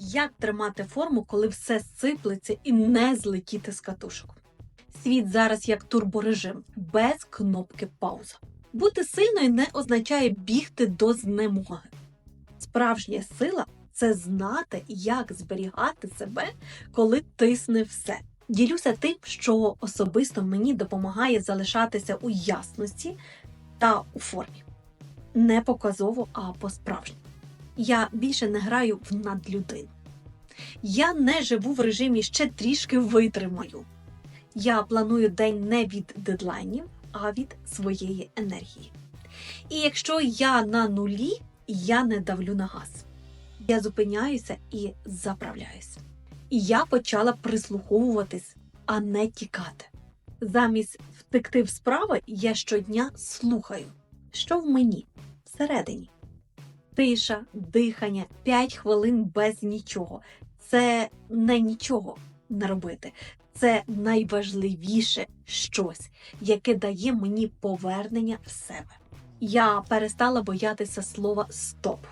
Як тримати форму, коли все сиплеться і не злетіти з катушок? Світ зараз як турборежим, без кнопки пауза. Бути сильною не означає бігти до знемоги. Справжня сила це знати, як зберігати себе, коли тисне все. Ділюся тим, що особисто мені допомагає залишатися у ясності та у формі. Не показово, а по-справжньому. Я більше не граю в надлюдину. Я не живу в режимі ще трішки витримаю. Я планую день не від дедлайнів, а від своєї енергії. І якщо я на нулі, я не давлю на газ. Я зупиняюся і заправляюся. І я почала прислуховуватись, а не тікати. Замість втекти в справи, я щодня слухаю, що в мені всередині. Тиша, дихання, 5 хвилин без нічого. Це не нічого не робити. Це найважливіше щось, яке дає мені повернення в себе. Я перестала боятися слова стоп.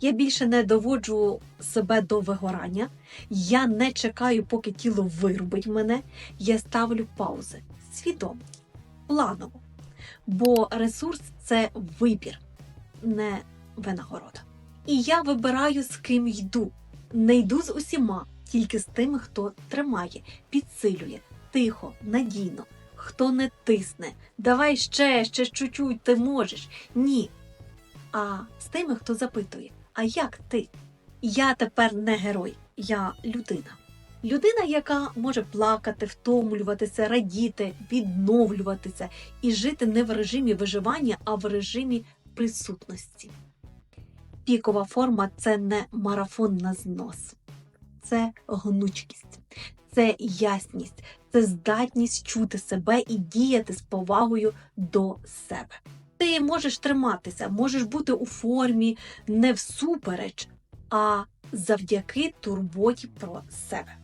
Я більше не доводжу себе до вигорання. Я не чекаю, поки тіло вирубить мене. Я ставлю паузи свідомо, планово. Бо ресурс це вибір, не винагорода. І я вибираю, з ким йду. Не йду з усіма, тільки з тими, хто тримає, підсилює, тихо, надійно, хто не тисне. Давай ще, ще чуть-чуть, ти можеш. Ні. А з тими, хто запитує, а як ти? Я тепер не герой, я людина. Людина, яка може плакати, втомлюватися, радіти, відновлюватися і жити не в режимі виживання, а в режимі присутності. Пікова форма це не марафон на знос, це гнучкість, це ясність, це здатність чути себе і діяти з повагою до себе. Ти можеш триматися, можеш бути у формі не всупереч, а завдяки турботі про себе.